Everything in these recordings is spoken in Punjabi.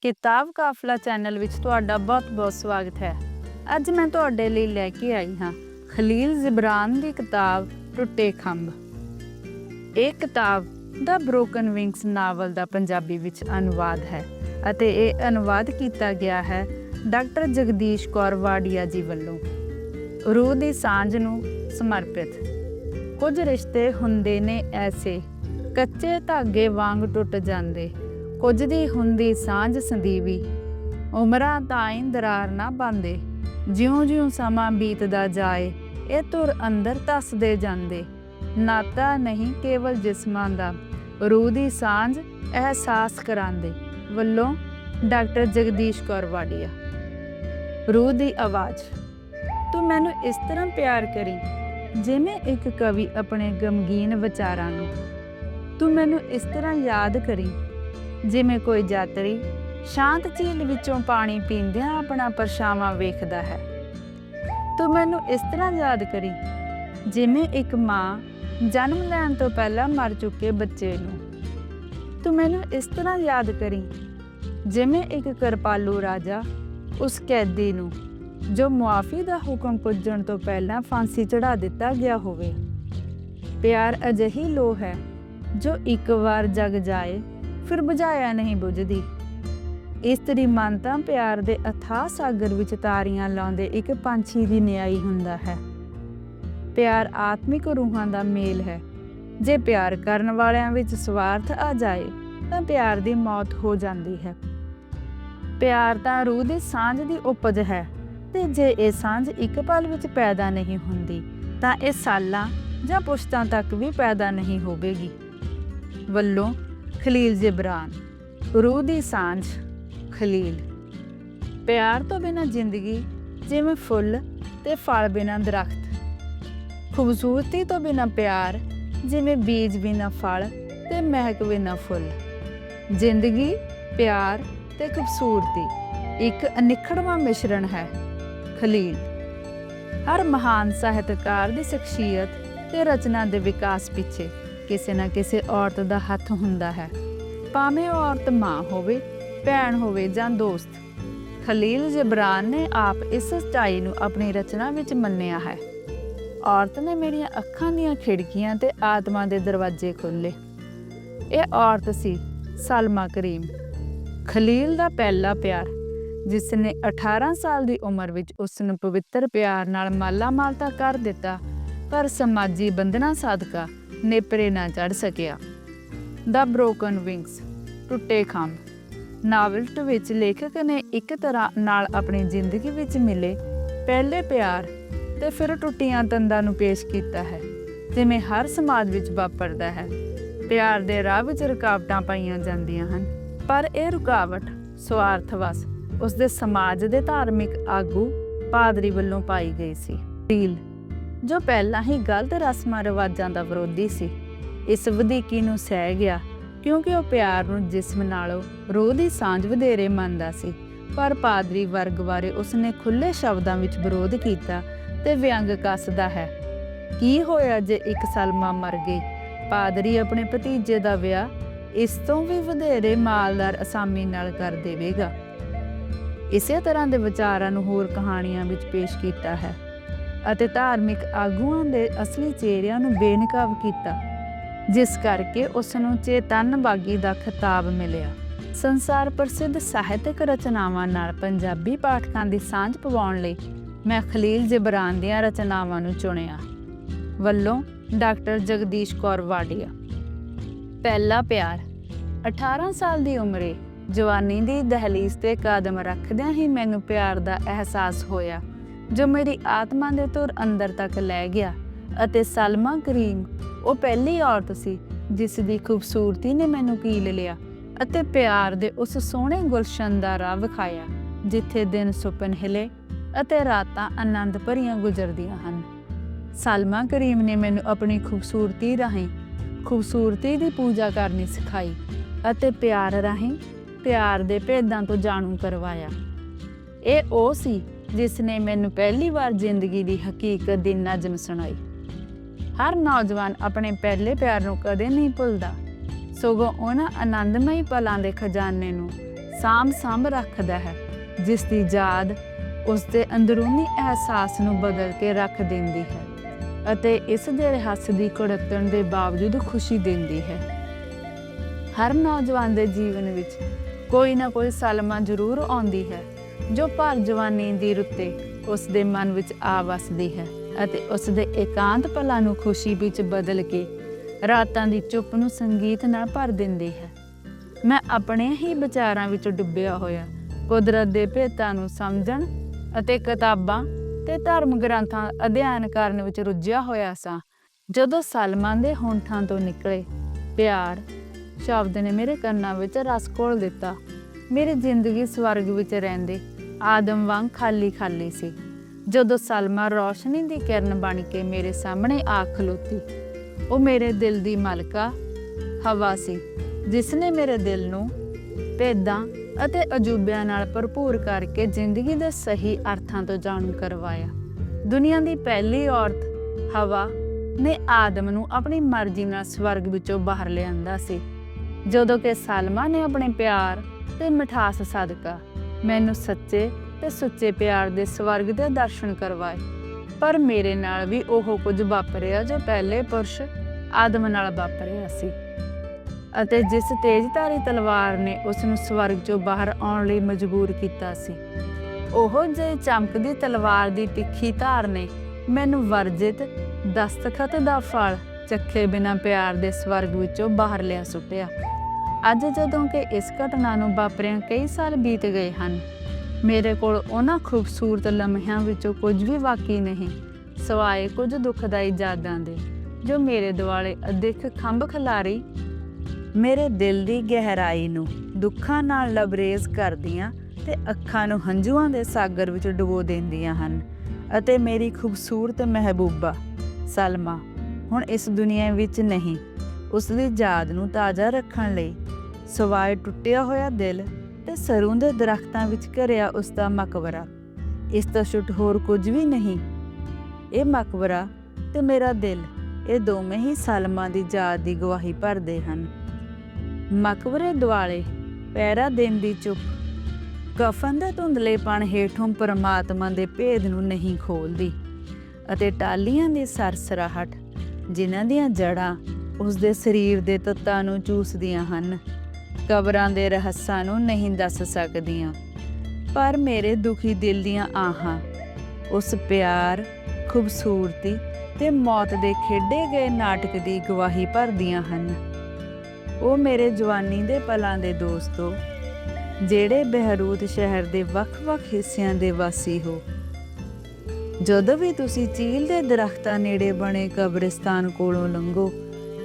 ਕਿਤਾਬ ਕਾਫਲਾ ਚੈਨਲ ਵਿੱਚ ਤੁਹਾਡਾ ਬਹੁਤ-ਬਹੁਤ ਸਵਾਗਤ ਹੈ। ਅੱਜ ਮੈਂ ਤੁਹਾਡੇ ਲਈ ਲੈ ਕੇ ਆਈ ਹਾਂ ਖਲੀਲ ਜ਼ਿਬਰਾਨ ਦੀ ਕਿਤਾਬ ਟੁੱਟੇ ਖੰਭ। ਇਹ ਕਿਤਾਬ ਦਾ ਬ੍ਰੋਕਨ ਵਿੰਗਸ ਨਾਵਲ ਦਾ ਪੰਜਾਬੀ ਵਿੱਚ ਅਨੁਵਾਦ ਹੈ ਅਤੇ ਇਹ ਅਨੁਵਾਦ ਕੀਤਾ ਗਿਆ ਹੈ ਡਾਕਟਰ ਜਗਦੀਸ਼ ਕੌਰ ਵਾਡੀਆ ਜੀ ਵੱਲੋਂ। ਰੂਹ ਦੀ ਸਾਂਝ ਨੂੰ ਸਮਰਪਿਤ। ਕੁਝ ਰਿਸ਼ਤੇ ਹੁੰਦੇ ਨੇ ਐਸੇ, ਕੱਚੇ ਧਾਗੇ ਵਾਂਗ ਟੁੱਟ ਜਾਂਦੇ ਕੁਝ ਦੀ ਹੁੰਦੀ ਸਾਂਝ ਸੰਦੀਵੀ। ਉਮਰਾਂ ਤਾਈਂ ਦਰਾਰ ਨਾ ਪਾਉਂਦੇ ਜਿਉਂ-ਜਿਉਂ ਸਮਾਂ ਬੀਤਦਾ ਜਾਏ, ਇਹ ਤੁਰ ਅੰਦਰ ਧੱਸਦੇ ਜਾਂਦੇ। ਨਾਤਾ ਨਹੀਂ ਕੇਵਲ ਜਿਸਮਾਂ ਦਾ, ਰੂਹ ਦੀ ਸਾਂਝ ਅਹਿਸਾਸ ਕਰਾਂਦੇ। ਵੱਲੋਂ ਡਾਕਟਰ ਜਗਦੀਸ਼ ਕੌਰ ਵਾਡੀਆ। ਰੂਹ ਦੀ ਆਵਾਜ਼। ਤੂੰ ਮੈਨੂੰ ਇਸ ਤਰ੍ਹਾਂ ਪਿਆਰ ਕਰੀ, ਜਿਵੇਂ ਇੱਕ ਕਵੀ ਆਪਣੇ ਗਮਗੀਨ ਵਿਚਾਰਾਂ ਨੂੰ। ਤੂੰ ਮੈਨੂੰ ਇਸ ਤਰ੍ਹਾਂ ਯਾਦ ਕਰੀ ਜਿਵੇਂ ਕੋਈ ਯਾਤਰੀ ਸ਼ਾਂਤ ਝੀਲ ਵਿੱਚੋਂ ਪਾਣੀ ਪੀਂਦਿਆਂ ਆਪਣਾ ਪਰਛਾਵਾਂ ਵੇਖਦਾ ਹੈ। ਤੂੰ ਮੈਨੂੰ ਇਸ ਤਰ੍ਹਾਂ ਯਾਦ ਕਰੀ, ਜਿਵੇਂ ਇੱਕ ਮਾਂ ਜਨਮ ਲੈਣ ਤੋਂ ਪਹਿਲਾਂ ਮਰ ਚੁੱਕੇ ਬੱਚੇ ਨੂੰ। ਤੂੰ ਮੈਨੂੰ ਇਸ ਤਰ੍ਹਾਂ ਯਾਦ ਕਰੀ, ਜਿਵੇਂ ਇੱਕ ਕਿਰਪਾਲੂ ਰਾਜਾ ਉਸ ਕੈਦੀ ਨੂੰ, ਜੋ ਮੁਆਫੀ ਦਾ ਹੁਕਮ ਪੁੱਜਣ ਤੋਂ ਪਹਿਲਾਂ ਫਾਂਸੀ ਚੜਾ ਦਿੱਤਾ ਗਿਆ ਹੋਵੇ। ਪਿਆਰ ਅਜਿਹੀ ਲੋ ਹੈ, ਜੋ ਇੱਕ ਵਾਰ ਜਗ ਜਾਏ ਫਿਰ ਬੁਝਾਇਆ ਨਹੀਂ ਬੁਝਦੀ। ਇਸਤਰੀ ਮਨ ਤਾਂ ਪਿਆਰ ਦੇ ਅਥਾਹ ਸਾਗਰ ਵਿੱਚ ਤਾਰੀਆਂ ਲਾਉਂਦੇ ਇੱਕ ਪੰਛੀ ਦੀ ਨਿਆਈ ਹੁੰਦਾ ਹੈ। ਪਿਆਰ ਆਤਮਿਕ ਰੂਹਾਂ ਦਾ ਮੇਲ ਹੈ। ਜੇ ਪਿਆਰ ਕਰਨ ਵਾਲਿਆਂ ਵਿੱਚ ਸਵਾਰਥ ਆ ਜਾਏ, ਤਾਂ ਪਿਆਰ ਦੀ ਮੌਤ ਹੋ ਜਾਂਦੀ ਹੈ। ਪਿਆਰ ਤਾਂ ਰੂਹ ਦੀ ਸਾਂਝ ਦੀ ਉਪਜ ਹੈ ਤੇ ਜੇ ਇਹ ਸਾਂਝ ਇੱਕ ਪਲ ਵਿੱਚ ਪੈਦਾ ਨਹੀਂ ਹੁੰਦੀ, ਤਾਂ ਇਹ ਸਾਲਾਂ ਜਾਂ ਪੁਸ਼ਤਾਂ ਤੱਕ ਵੀ ਪੈਦਾ ਨਹੀਂ ਹੋਵੇਗੀ। ਵੱਲੋਂ ਖਲੀਲ ਜਿਬਰਾਨ, ਰੂਹ ਦੀ ਸਾਂਝ ਖਲੀਲ। ਪਿਆਰ ਤੋਂ ਬਿਨਾ ਜ਼ਿੰਦਗੀ ਜਿਵੇਂ ਫੁੱਲ ਤੇ ਫਲ ਬਿਨਾ ਦਰਖਤ। ਖੂਬਸੂਰਤੀ ਤੋਂ ਬਿਨਾ ਪਿਆਰ ਜਿਵੇਂ ਬੀਜ ਬਿਨਾ ਫਲ ਤੇ ਮਹਿਕ ਬਿਨਾ ਫੁੱਲ। ਜ਼ਿੰਦਗੀ, ਪਿਆਰ ਤੇ ਖੂਬਸੂਰਤੀ ਇੱਕ ਅਨਿਖੜਵਾਂ ਮਿਸ਼ਰਣ ਹੈ, ਖਲੀਲ। ਹਰ ਮਹਾਨ ਸਾਹਿਤਕਾਰ ਦੀ ਸ਼ਖਸੀਅਤ ਤੇ ਰਚਨਾ ਦੇ ਵਿਕਾਸ ਪਿੱਛੇ ਕਿਸੇ ਨਾ ਕਿਸੇ ਔਰਤ ਦਾ ਹੱਥ ਹੁੰਦਾ ਹੈ। ਭਾਵੇਂ ਉਹ ਔਰਤ ਮਾਂ ਹੋਵੇ, ਭੈਣ ਹੋਵੇ ਜਾਂ ਦੋਸਤ, ਖਲੀਲ ਜਬਰਾਨ ਨੇ ਆਪ ਇਸ ਸੱਚਾਈ ਨੂੰ ਆਪਣੀ ਰਚਨਾ ਵਿੱਚ ਮੰਨਿਆ ਹੈ। ਔਰਤ ਨੇ ਮੇਰੀਆਂ ਅੱਖਾਂ ਦੀਆਂ ਖਿੜਕੀਆਂ ਤੇ ਆਤਮਾ ਦੇ ਦਰਵਾਜ਼ੇ ਖੋਲ੍ਹੇ। ਇਹ ਔਰਤ ਸੀ ਸਲਮਾ ਕਰੀਮ। ਖਲੀਲ ਦਾ ਪਹਿਲਾ ਪਿਆਰ, ਜਿਸ ਨੇ 18 ਸਾਲ ਦੀ ਉਮਰ ਵਿੱਚ ਉਸ ਨੂੰ ਪਵਿੱਤਰ ਪਿਆਰ ਨਾਲ ਮਾਲਾ-ਮਾਲ ਤਾਂ ਕਰ ਦਿੱਤਾ, ਪਰ ਸਮਾਜੀ ਬੰਧਨਾਂ ਸਾਧਕਾ ਨੇਪਰੇ ਨਾ ਚੜ ਸਕਿਆ। ਦਾ ਬ੍ਰੋਕਨ ਵਿੰਗਸ ਟੁੱਟੇ ਖੰਭ। ਨਾਵਲ ਵਿੱਚ ਲੇਖਕ ਨੇ ਇੱਕ ਤਰ੍ਹਾਂ ਨਾਲ ਆਪਣੀ ਜ਼ਿੰਦਗੀ ਵਿੱਚ ਮਿਲੇ ਪਹਿਲੇ ਪਿਆਰ ਤੇ ਫਿਰ ਟੁੱਟੀਆਂ ਤੰਦਾਂ ਨੂੰ ਪੇਸ਼ ਕੀਤਾ ਹੈ, ਜਿਵੇਂ ਹਰ ਸਮਾਜ ਵਿੱਚ ਵਾਪਰਦਾ ਹੈ। ਪਿਆਰ ਦੇ ਰਾਹ ਵਿੱਚ ਰੁਕਾਵਟਾਂ ਪਾਈਆਂ ਜਾਂਦੀਆਂ ਹਨ, ਪਰ ਇਹ ਰੁਕਾਵਟ ਸਵਾਰਥਵਸ ਉਸ ਦੇ ਸਮਾਜ ਦੇ ਧਾਰਮਿਕ ਆਗੂ ਪਾਦਰੀ ਵੱਲੋਂ ਪਾਈ ਗਈ ਸੀ। ਡੀਲ ਜੋ ਪਹਿਲਾਂ ਹੀ ਗਲਤ ਰਸਮਾਂ ਰਿਵਾਜਾਂ ਦਾ ਵਿਰੋਧੀ ਸੀ। ਇਸ ਵਧੀਕੀ ਨੂੰ ਸਹਿ ਗਿਆ ਕਿਉਂਕਿ ਉਹ ਪਿਆਰ ਨੂੰ ਜਿਸਮ ਨਾਲੋਂ ਰੂਹ ਦੀ ਸਾਂਝ ਵਧੇਰੇ ਮੰਨਦਾ ਸੀ। ਪਰ ਪਾਦਰੀ ਵਰਗ ਬਾਰੇ ਉਸਨੇ ਖੁੱਲੇ ਸ਼ਬਦਾਂ ਵਿੱਚ ਵਿਰੋਧ ਕੀਤਾ ਤੇ ਵਿਅੰਗ ਕੱਸਦਾ ਹੈ। ਕੀ ਹੋਇਆ ਜੇ ਇੱਕ ਸਲਮਾ ਮਰ ਗਈ? ਪਾਦਰੀ ਆਪਣੇ ਭਤੀਜੇ ਦਾ ਵਿਆਹ ਇਸ ਤੋਂ ਵੀ ਵਧੇਰੇ ਮਾਲਦਾਰ ਅਸਾਮੀ ਨਾਲ ਕਰ ਦੇਵੇਗਾ। ਇਸੇ ਤਰ੍ਹਾਂ ਦੇ ਵਿਚਾਰਾਂ ਨੂੰ ਹੋਰ ਕਹਾਣੀਆਂ ਵਿੱਚ ਪੇਸ਼ ਕੀਤਾ ਹੈ। ਅਤੇ ਧਾਰਮਿਕ ਆਗੂਆਂ ਦੇ ਅਸਲੀ ਚਿਹਰਿਆਂ ਨੂੰ ਬੇਨਕਾਬ ਕੀਤਾ, ਜਿਸ ਕਰਕੇ ਉਸ ਨੂੰ ਚੇਤਨ ਬਾਗੀ ਦਾ ਖਿਤਾਬ ਮਿਲਿਆ। ਸੰਸਾਰ ਪ੍ਰਸਿੱਧ ਸਾਹਿਤਕ ਰਚਨਾਵਾਂ ਨਾਲ ਪੰਜਾਬੀ ਪਾਠਕਾਂ ਦੀ ਸਾਂਝ ਪਵਾਉਣ ਲਈ ਮੈਂ ਖਲੀਲ ਜਬਰਾਨ ਦੀਆਂ ਰਚਨਾਵਾਂ ਨੂੰ ਚੁਣਿਆ। ਵੱਲੋਂ ਡਾਕਟਰ ਜਗਦੀਸ਼ ਕੌਰ ਵਾਡੀਆ। ਪਹਿਲਾ ਪਿਆਰ 18 ਸਾਲ ਦੀ ਉਮਰੇ ਜਵਾਨੀ ਦੀ ਦਹਲੀਜ਼ ਤੇ ਕਦਮ ਰੱਖਦਿਆਂ ਹੀ ਮੈਨੂੰ ਪਿਆਰ ਦਾ ਅਹਿਸਾਸ ਹੋਇਆ। ਜੋ ਮੇਰੀ ਆਤਮਾ ਦੇ ਤੁਰ ਅੰਦਰ ਤੱਕ ਲੈ ਗਿਆ ਅਤੇ ਸਲਮਾ ਕਰੀਮ, ਉਹ ਪਹਿਲੀ ਔਰਤ ਸੀ ਜਿਸ ਦੀ ਖੂਬਸੂਰਤੀ ਨੇ ਮੈਨੂੰ ਕੀਲ ਲਿਆ ਅਤੇ ਪਿਆਰ ਦੇ ਉਸ ਸੋਹਣੇ ਗੁਲਸ਼ਨ ਦਾ ਰਾਹ ਵਿਖਾਇਆ, ਜਿੱਥੇ ਦਿਨ ਸੁਪਨ ਹਿਲੇ ਅਤੇ ਰਾਤਾਂ ਆਨੰਦ ਭਰੀਆਂ ਗੁਜ਼ਰਦੀਆਂ ਹਨ। ਸਲਮਾ ਕਰੀਮ ਨੇ ਮੈਨੂੰ ਆਪਣੀ ਖੂਬਸੂਰਤੀ ਰਾਹੀਂ ਖੂਬਸੂਰਤੀ ਦੀ ਪੂਜਾ ਕਰਨੀ ਸਿਖਾਈ ਅਤੇ ਪਿਆਰ ਰਾਹੀਂ ਪਿਆਰ ਦੇ ਭੇਦਾਂ ਤੋਂ ਜਾਣੂ ਕਰਵਾਇਆ। ਇਹ ਉਹ ਸੀ ਜਿਸ ਨੇ ਮੈਨੂੰ ਪਹਿਲੀ ਵਾਰ ਜ਼ਿੰਦਗੀ ਦੀ ਹਕੀਕਤ ਦੀ ਨਜ਼ਮ ਸੁਣਾਈ। ਹਰ ਨੌਜਵਾਨ ਆਪਣੇ ਪਹਿਲੇ ਪਿਆਰ ਨੂੰ ਕਦੇ ਨਹੀਂ ਭੁੱਲਦਾ। ਸਗੋਂ ਉਹਨਾਂ ਆਨੰਦਮਈ ਪਲਾਂ ਦੇ ਖਜ਼ਾਨੇ ਨੂੰ ਸਾਂਭ ਸਾਂਭ ਰੱਖਦਾ ਹੈ, ਜਿਸ ਦੀ ਯਾਦ ਉਸ ਦੇ ਅੰਦਰੂਨੀ ਅਹਿਸਾਸ ਨੂੰ ਬਦਲ ਕੇ ਰੱਖ ਦਿੰਦੀ ਹੈ ਅਤੇ ਇਸ ਦੇ ਰਹੱਸ ਦੀ ਕੁੜੱਤਣ ਦੇ ਬਾਵਜੂਦ ਖੁਸ਼ੀ ਦਿੰਦੀ ਹੈ। ਹਰ ਨੌਜਵਾਨ ਦੇ ਜੀਵਨ ਵਿੱਚ ਕੋਈ ਨਾ ਕੋਈ ਸਲਮਾ ਜ਼ਰੂਰ ਆਉਂਦੀ ਹੈ। ਜੋ ਭਰ ਜਵਾਨੀ ਦੀ ਰੁੱਤੇ ਉਸ ਦੇ ਮਨ ਵਿੱਚ ਆ ਵਸਦੀ ਹੈ ਅਤੇ ਉਸ ਦੇ ਇਕਾਂਤ ਪਲਾਂ ਨੂੰ ਖੁਸ਼ੀ ਵਿੱਚ ਬਦਲ ਕੇ ਰਾਤਾਂ ਦੀ ਚੁੱਪ ਨੂੰ ਸੰਗੀਤ ਨਾਲ ਭਰ ਦਿੰਦੀ ਹੈ। ਮੈਂ ਆਪਣੇ ਹੀ ਵਿਚਾਰਾਂ ਵਿੱਚ ਡੁੱਬਿਆ ਹੋਇਆ, ਕੁਦਰਤ ਦੇ ਭੇਤਾਂ ਨੂੰ ਸਮਝਣ ਅਤੇ ਕਿਤਾਬਾਂ ਤੇ ਧਰਮ ਗ੍ਰੰਥਾਂ ਅਧਿਐਨ ਕਰਨ ਵਿੱਚ ਰੁੱਝਿਆ ਹੋਇਆ ਸਾਂ। ਜਦੋਂ ਸਲਮਾਨ ਦੇ ਹੋਂਠਾਂ ਤੋਂ ਨਿਕਲੇ, ਪਿਆਰ ਸ਼ਬਦ ਨੇ ਮੇਰੇ ਕੰਨਾਂ ਵਿੱਚ ਰਸ ਘੋਲ ਦਿੱਤਾ ਮੇਰੀ ਜ਼ਿੰਦਗੀ ਸਵਰਗ ਵਿੱਚ ਰਹਿੰਦੇ ਆਦਮ ਵਾਂਗ ਖਾਲੀ ਖਾਲੀ ਸੀ। ਜਦੋਂ ਸਲਮਾ ਰੋਸ਼ਨੀ ਦੀ ਕਿਰਨ ਬਣ ਕੇ ਮੇਰੇ ਸਾਹਮਣੇ ਆ ਖਲੋਤੀ, ਉਹ ਮੇਰੇ ਦਿਲ ਦੀ ਮਲਕਾ ਹਵਾ ਸੀ ਜਿਸ ਨੇ ਮੇਰੇ ਦਿਲ ਨੂੰ ਭੇਦਾਂ ਅਤੇ ਅਜੂਬਿਆਂ ਨਾਲ ਭਰਪੂਰ ਕਰਕੇ ਜ਼ਿੰਦਗੀ ਦੇ ਸਹੀ ਅਰਥਾਂ ਤੋਂ ਜਾਣੂ ਕਰਵਾਇਆ। ਦੁਨੀਆ ਦੀ ਪਹਿਲੀ ਔਰਤ ਹਵਾ ਨੇ ਆਦਮ ਨੂੰ ਆਪਣੀ ਮਰਜ਼ੀ ਨਾਲ ਸਵਰਗ ਵਿੱਚੋਂ ਬਾਹਰ ਲਿਆਂਦਾ ਸੀ। ਜਦੋਂ ਕਿ ਸਲਮਾ ਨੇ ਆਪਣੇ ਪਿਆਰ ਤੇ ਮਿਠਾਸ ਸਦਕਾ। ਮੈਨੂੰ ਸੱਚੇ ਤੇ ਸੁੱਚੇ ਪਿਆਰ ਦੇ ਸਵਰਗ ਦੇ ਦਰਸ਼ਨ ਕਰਵਾਏ। ਪਰ ਮੇਰੇ ਨਾਲ ਵੀ ਉਹ ਕੁਝ ਵਾਪਰਿਆ ਜੋ ਪਹਿਲੇ ਪੁਰਸ਼ ਆਦਮ ਨਾਲ ਵਾਪਰਿਆ ਸੀ। ਅਤੇ ਜਿਸ ਤੇਜ਼ਧਾਰੀ ਤਲਵਾਰ ਨੇ ਉਸ ਨੂੰ ਸਵਰਗ ਚੋਂ ਬਾਹਰ ਆਉਣ ਲਈ ਮਜਬੂਰ ਕੀਤਾ ਸੀ, ਉਹ ਜੇ ਚਮਕਦੀ ਤਲਵਾਰ ਦੀ ਤਿੱਖੀ ਧਾਰ ਨੇ ਮੈਨੂੰ ਵਰਜਿਤ ਦਸਤਖਤ ਦਾ ਫਲ ਚੱਖੇ ਬਿਨਾ ਪਿਆਰ ਦੇ ਸਵਰਗ ਵਿੱਚੋਂ ਬਾਹਰ ਲਿਆ ਸੁੱਟਿਆ। ਅੱਜ ਜਦੋਂ ਕਿ ਇਸ ਘਟਨਾ ਨੂੰ ਵਾਪਰਿਆਂ ਕਈ ਸਾਲ ਬੀਤ ਗਏ ਹਨ, ਮੇਰੇ ਕੋਲ ਉਹਨਾਂ ਖੂਬਸੂਰਤ ਲਮਹਿਆਂ ਵਿੱਚੋਂ ਕੁਝ ਵੀ ਬਾਕੀ ਨਹੀਂ, ਸਵਾਏ ਕੁਝ ਦੁਖਦਾਈ ਯਾਦਾਂ ਦੇ, ਜੋ ਮੇਰੇ ਦੁਆਲੇ ਅਦਿੱਖ ਖੰਭ ਖਲਾਰੀ। ਮੇਰੇ ਦਿਲ ਦੀ ਗਹਿਰਾਈ ਨੂੰ ਦੁੱਖਾਂ ਨਾਲ ਲਬਰੇਜ਼ ਕਰਦੀਆਂ ਤੇ ਅੱਖਾਂ ਨੂੰ ਹੰਝੂਆਂ ਦੇ ਸਾਗਰ ਵਿੱਚ ਡੁਬੋ ਦਿੰਦੀਆਂ ਹਨ, ਅਤੇ ਮੇਰੀ ਖੂਬਸੂਰਤ ਮਹਿਬੂਬਾ ਸਲਮਾ ਹੁਣ ਇਸ ਦੁਨੀਆ ਵਿੱਚ ਨਹੀਂ ਉਸ ਦੀ ਯਾਦ ਨੂੰ ਤਾਜ਼ਾ ਰੱਖਣ ਲਈ ਸਵਾਏ ਟੁੱਟਿਆ ਹੋਇਆ ਦਿਲ ਤੇ ਸਰੋਂ ਦੇ ਦਰਖਤਾਂ ਵਿੱਚ ਘਰਿਆ ਉਸ ਦਾ ਮਕਬਰਾ। ਇਸ ਤੋਂ ਛੁੱਟ ਹੋਰ ਕੁਝ ਵੀ ਨਹੀਂ। ਇਹ ਮਕਬਰਾ ਤੇ ਮੇਰਾ ਦਿਲ, ਇਹ ਦੋਵੇਂ ਹੀ ਸਲਮਾ ਦੀ ਯਾਦ ਦੀ ਗਵਾਹੀ ਭਰਦੇ ਹਨ। ਮਕਬਰੇ ਦੁਆਲੇ ਪੈਰਾ ਦਿਨ ਦੀ ਚੁੱਪ, ਕਫਨ ਦੇ ਧੁੰਦਲੇਪਣ ਹੇਠੋਂ ਪਰਮਾਤਮਾ ਦੇ ਭੇਦ ਨੂੰ ਨਹੀਂ ਖੋਲਦੀ ਅਤੇ ਟਾਲੀਆਂ ਦੀ ਸਰਸਰਾਹਟ, ਜਿਨ੍ਹਾਂ ਦੀਆਂ ਜੜਾਂ ਉਸ ਦੇ ਸਰੀਰ ਦੇ ਤੱਤਾਂ ਨੂੰ ਚੂਸਦੀਆਂ ਹਨ। ਕਬਰਾਂ ਦੇ ਰਹੱਸਾਂ ਨੂੰ ਨਹੀਂ ਦੱਸ ਸਕਦੀਆਂ। ਪਰ ਮੇਰੇ ਦੁਖੀ ਦਿਲ ਦੀਆਂ ਆਹਾਂ, ਉਸ ਪਿਆਰ, ਖੂਬਸੂਰਤੀ ਤੇ ਮੌਤ ਦੇ ਖੇਡੇ ਗਏ ਨਾਟਕ ਦੀ ਗਵਾਹੀ ਭਰਦੀਆਂ ਹਨ। ਉਹ ਮੇਰੇ ਜਵਾਨੀ ਦੇ ਪਲਾਂ ਦੇ ਦੋਸਤੋ ਜਿਹੜੇ ਬਹਿਰੂਤ ਸ਼ਹਿਰ ਦੇ ਵੱਖ-ਵੱਖ ਹਿੱਸਿਆਂ ਦੇ ਵਾਸੀ ਹੋ। ਜਦੋਂ ਵੀ ਤੁਸੀਂ ਚੀਲ ਦੇ ਦਰਖਤਾਂ ਨੇੜੇ ਬਣੇ ਕਬਰਿਸਤਾਨ ਕੋਲੋਂ ਲੰਘੋ,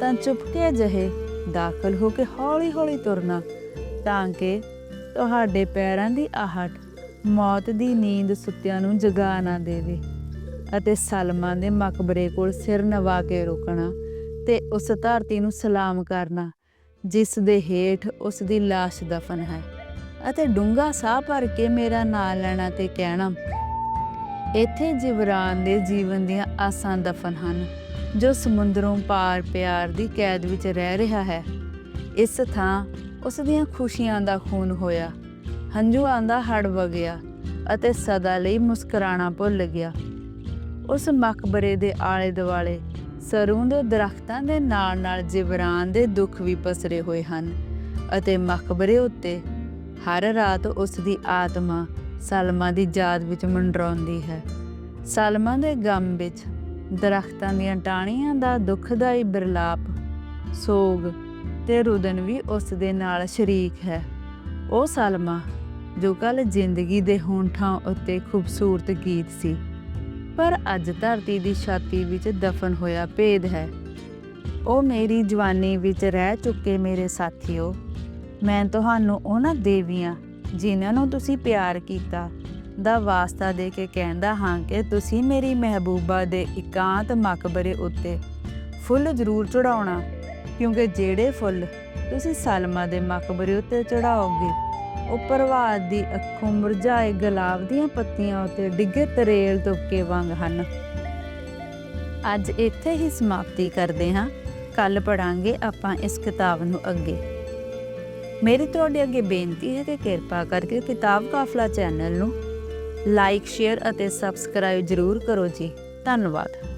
ਤਾਂ ਚੁਪਕੇ ਜਹੇ ਦਾਖਲ ਹੋ ਕੇ ਹੌਲੀ-ਹੌਲੀ ਤੁਰਨਾ, ਤਾਂ ਕਿ ਤੁਹਾਡੇ ਪੈਰਾਂ ਦੀ ਆਹਟ ਮੌਤ ਦੀ ਨੀਂਦ ਸੁੱਤਿਆਂ ਨੂੰ ਜਗਾ ਨਾ ਦੇਵੇ ਅਤੇ ਸਲਮਾਨ ਦੇ ਮਕਬਰੇ ਕੋਲ ਸਿਰ ਨਵਾ ਕੇ ਰੁਕਣਾ ਤੇ ਉਸ ਧਰਤੀ ਨੂੰ ਸਲਾਮ ਕਰਨਾ, ਜਿਸ ਦੇ ਹੇਠ ਉਸ ਦੀ লাশ ਦਫਨ ਹੈ। ਅਤੇ ਡੂੰਗਾ ਸਾਹ ਭਰ ਕੇ ਮੇਰਾ ਨਾਂ ਲੈਣਾ ਤੇ ਕਹਿਣਾ, ਇੱਥੇ ਜਿਵਰਾਨ ਦੇ ਜੀਵਨ ਦੀਆਂ ਆਸਾਂ ਦਫਨ ਹਨ। ਜੋ ਸਮੁੰਦਰੋਂ ਪਾਰ ਪਿਆਰ ਦੀ ਕੈਦ ਵਿੱਚ ਰਹਿ ਰਿਹਾ ਹੈ, ਇਸ ਥਾਂ ਉਸ ਦੀਆਂ ਖੁਸ਼ੀਆਂ ਦਾ ਖੂਨ ਹੋਇਆ, ਹੰਝੂਆਂ ਦਾ ਹੜ ਵਗਿਆ ਅਤੇ ਸਦਾ ਲਈ ਮੁਸਕਰਾਣਾ ਭੁੱਲ ਗਿਆ। ਉਸ ਮਕਬਰੇ ਦੇ ਆਲੇ ਦੁਆਲੇ ਸਰੋਂ ਦੇ ਦਰਖਤਾਂ ਦੇ ਨਾਲ ਨਾਲ ਜਿਵਰਾਨ ਦੇ ਦੁੱਖ ਵੀ ਪਸਰੇ ਹੋਏ ਹਨ ਅਤੇ ਮਕਬਰੇ ਉੱਤੇ ਹਰ ਰਾਤ ਉਸ ਦੀ ਆਤਮਾ ਸਲਮਾ ਦੀ ਯਾਦ ਵਿੱਚ ਮੰਡਰਾਉਂਦੀ ਹੈ। ਸਲਮਾ ਦੇ ਗਮ ਵਿੱਚ ਦਰਖਤਾਂ ਦੀਆਂ ਟਾਹਣੀਆਂ ਦਾ ਦੁਖਦਾਈ ਬਿਰਲਾਪ, ਸੋਗ ਤੇ ਰੁਦਨ ਵੀ ਉਸ ਦੇ ਨਾਲ ਸ਼ਰੀਕ ਹੈ। ਉਹ ਸਲਮਾ, ਜੋ ਕੱਲ ਜ਼ਿੰਦਗੀ ਦੇ ਹੋਂਠਾਂ ਉੱਤੇ ਖੂਬਸੂਰਤ ਗੀਤ ਸੀ, ਪਰ ਅੱਜ ਧਰਤੀ ਦੀ ਛਾਤੀ ਵਿੱਚ ਦਫਨ ਹੋਇਆ ਭੇਦ ਹੈ। ਉਹ ਮੇਰੀ ਜਵਾਨੀ ਵਿੱਚ ਰਹਿ ਚੁੱਕੇ ਮੇਰੇ ਸਾਥੀਓ, ਮੈਂ ਤੁਹਾਨੂੰ ਉਹਨਾਂ ਦੇਵੀਆਂ, ਜਿਨ੍ਹਾਂ ਨੂੰ ਤੁਸੀਂ ਪਿਆਰ ਕੀਤਾ ਦਾ ਵਾਸਤਾ ਦੇ ਕੇ ਕਹਿੰਦਾ ਹਾਂ ਕਿ ਤੁਸੀਂ ਮੇਰੀ ਮਹਿਬੂਬਾ ਦੇ ਇਕਾਂਤ ਮਕਬਰੇ ਉੱਤੇ ਫੁੱਲ ਜ਼ਰੂਰ ਚੜਾਉਣਾ ਕਿਉਂਕਿ ਜਿਹੜੇ ਫੁੱਲ ਤੁਸੀਂ ਸਲਮਾ ਦੇ ਮਕਬਰੇ ਉੱਤੇ ਚੜਾਓਗੇ ਉਹ ਪ੍ਰਵਾਦ ਦੀ ਅੱਖੋਂ ਮੁਰਝਾਏ ਗੁਲਾਬ ਦੀਆਂ ਪੱਤੀਆਂ ਉੱਤੇ ਡਿੱਗੇ ਤਰੇਲ ਤੁਪਕੇ ਵਾਂਗ ਹਨ। ਅੱਜ ਇੱਥੇ ਹੀ ਸਮਾਪਤੀ ਕਰਦੇ ਹਾਂ। ਕੱਲ ਪੜਾਂਗੇ ਆਪਾਂ ਇਸ ਕਿਤਾਬ ਨੂੰ ਅੱਗੇ। ਮੇਰੀ ਤੁਹਾਡੇ ਅੱਗੇ ਬੇਨਤੀ ਹੈ ਕਿ ਕਿਰਪਾ ਕਰਕੇ ਕਿਤਾਬ ਕਾਫਲਾ ਚੈਨਲ ਨੂੰ ਲਾਈਕ ਸ਼ੇਅਰ ਅਤੇ ਸਬਸਕ੍ਰਾਈਬ ਜ਼ਰੂਰ ਕਰੋ ਜੀ। ਧੰਨਵਾਦ।